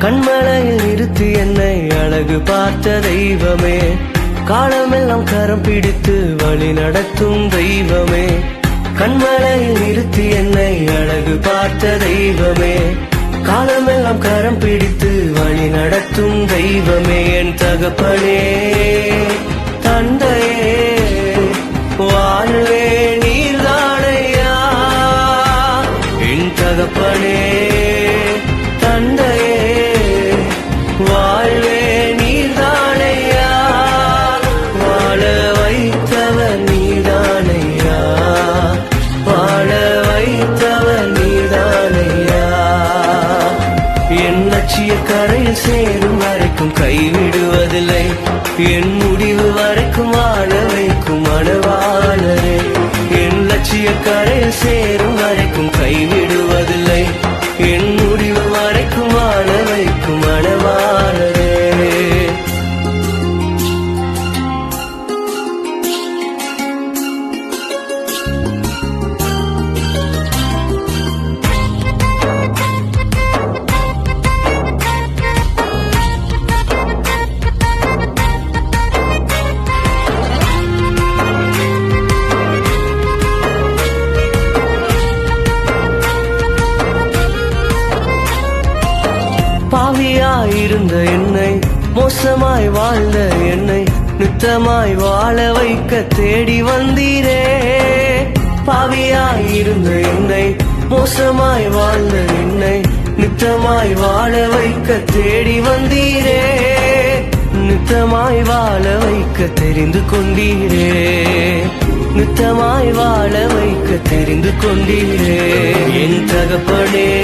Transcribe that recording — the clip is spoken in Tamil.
கண்மலையில் நிறுத்தி என்னை அழகு பார்த்த தெய்வமே. காலமெல்லாம் கரம் பிடித்து வழி நடத்தும் தெய்வமே. கண்மலையில் நிறுத்தி என்னை அழகு பார்த்த தெய்வமே. காலமெல்லாம் கரம் பிடித்து வழி நடத்தும் தெய்வமே என் தகப்பனே. லட்சிய கரையில் சேரும் வரைக்கும் கைவிடுவதில்லை. என் முடிவு வரைக்கும் வாழ வைக்கும் மனவாளரே. என் லட்சிய கரையில் சேரும் வரைக்கும் கைவிடுவதில்லை. என் பாவியாயிருந்த என்னை மோசமாய் வாழ்ந்த என்னை நித்தமாய் வாழ வைக்க தேடி வந்தீரே. பாவியாயிருந்த என்னை மோசமாய் வாழ்ந்த என்னை நித்தமாய் வாழ வைக்க தேடி வந்தீரே. நித்தமாய் வாழ வைக்க தெரிந்து கொண்டீரே. நித்தமாய் வாழ வைக்க தெரிந்து கொண்டீரே. என் தகப்பனே